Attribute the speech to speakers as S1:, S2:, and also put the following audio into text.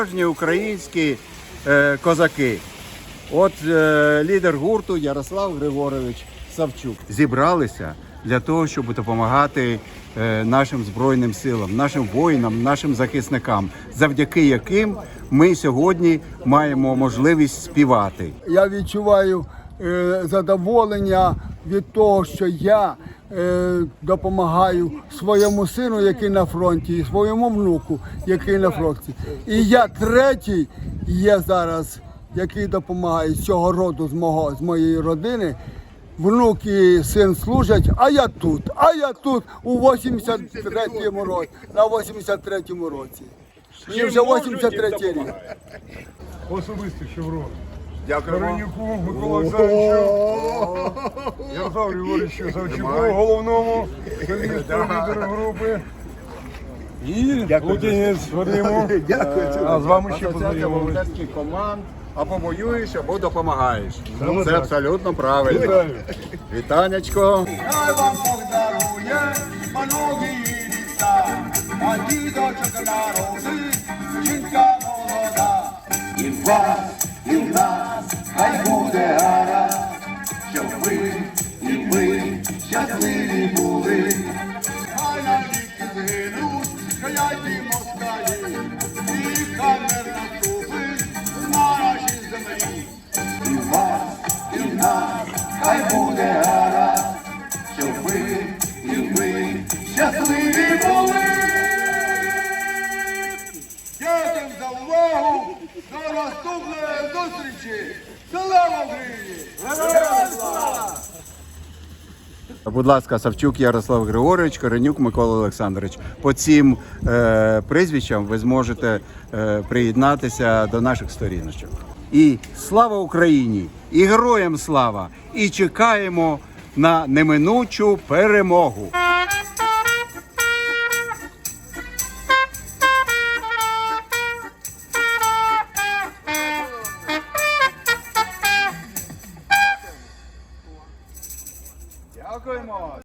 S1: справжні українські е, козаки. От е, лідер гурту Ярослав Григорович Савчук зібралися для того, щоб допомагати е, нашим збройним силам, нашим воїнам, нашим захисникам, завдяки яким ми сьогодні маємо можливість співати.
S2: Я відчуваю е, задоволення від того, що я допомагаю своєму сину, який на фронті, і своєму внуку, який на фронті. І я третій є зараз, який допомагає з цього роду, з мого з моєї родини. Внук і син служать, а я тут, а я тут у 83-му році, на 83-му році. Мені вже 83 рік.
S3: Особистий шеврон.
S1: Дякую.
S3: Коренюку Микола Олександровичу, Ярославу Григорьовичу Савчуку, головному солісту лідеру групи. І Лукінець Вадиму. А з вами ще
S1: Асоціація волонтерських команд. Або воюєш, або допомагаєш.
S3: Саме
S1: Це
S3: так.
S1: абсолютно правильно. Вітанечко.
S2: Хай вам Бог дарує многі літа, а дідочок народить, жінка молода. І вас, і нас, хай буде гаразд, щоб ви, і ви щасливі були. Хай навіки згинуть, кляті москалі, і камер наступить на нашій землі. І вас, і в нас, хай буде гаразд, щоб ви, і ви щасливі були. Дякую за увагу. До наступної зустрічі.
S1: Будь ласка, Савчук Ярослав Григорович, Коренюк Микола Олександрович. По цим е, прізвищам ви зможете е, приєднатися до наших сторіночок. І слава Україні! І героям слава! І чекаємо на неминучу перемогу! Дякуємо.